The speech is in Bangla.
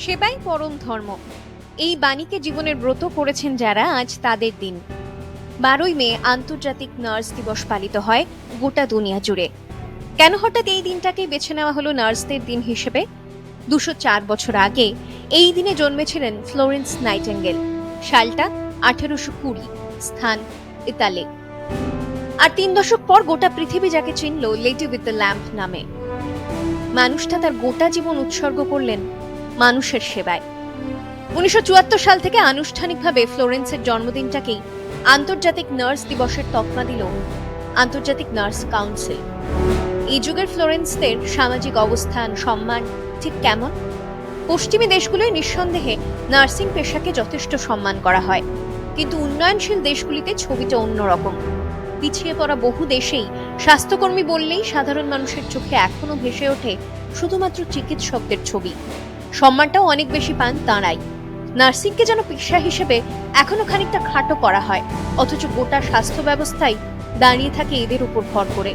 সেবাই পরম ধর্ম। এই বাণীকে জীবনের ব্রত করেছেন যারা আজ তাদের দিন। বারোই মে আন্তর্জাতিক নার্স দিবস পালিত হয় গোটা দুনিয়া জুড়ে। কেন হঠাৎ এই দিনটাকে বেছে নেওয়া হলো নার্সদের দিন হিসেবে? দুশো চার বছর আগে এই দিনে জন্মেছিলেন ফ্লোরেন্স নাইটেঙ্গেল। সালটা আঠেরোশো কুড়ি, স্থান ইতালে। আর তিন দশক পর গোটা পৃথিবী যাকে চিনল লেডি উইথ দ্য ল্যাম্প নামে। মানুষটা তার গোটা জীবন উৎসর্গ করলেন মানুষের সেবায়। উনিশশো চুয়াত্তর সাল থেকে আনুষ্ঠানিকভাবে ফ্লোরেন্সের জন্মদিনটাকেই আন্তর্জাতিক নার্স দিবসের তকমা দিল আন্তর্জাতিক নার্স কাউন্সিল। এই যুগের ফ্লোরেন্সদের সামাজিক অবস্থান, সম্মান ঠিক কেমন? পশ্চিমী দেশগুলোয় নিঃসন্দেহে নার্সিং পেশাকে যথেষ্ট সম্মান করা হয়। কিন্তু উন্নয়নশীল দেশগুলিতে ছবিটা অন্যরকম। পিছিয়ে পড়া বহু দেশেই স্বাস্থ্যকর্মী বললেই সাধারণ মানুষের চোখে এখনও ভেসে ওঠে শুধুমাত্র চিকিৎসকদের ছবি। সম্মানটাও অনেক বেশি পান তাঁরাই। নার্সিংকে যেন পেশা হিসেবে এখনও খানিকটা খাটো করা হয়, অথচ গোটা স্বাস্থ্য ব্যবস্থাই দাঁড়িয়ে থাকে এদের উপর ভর করে।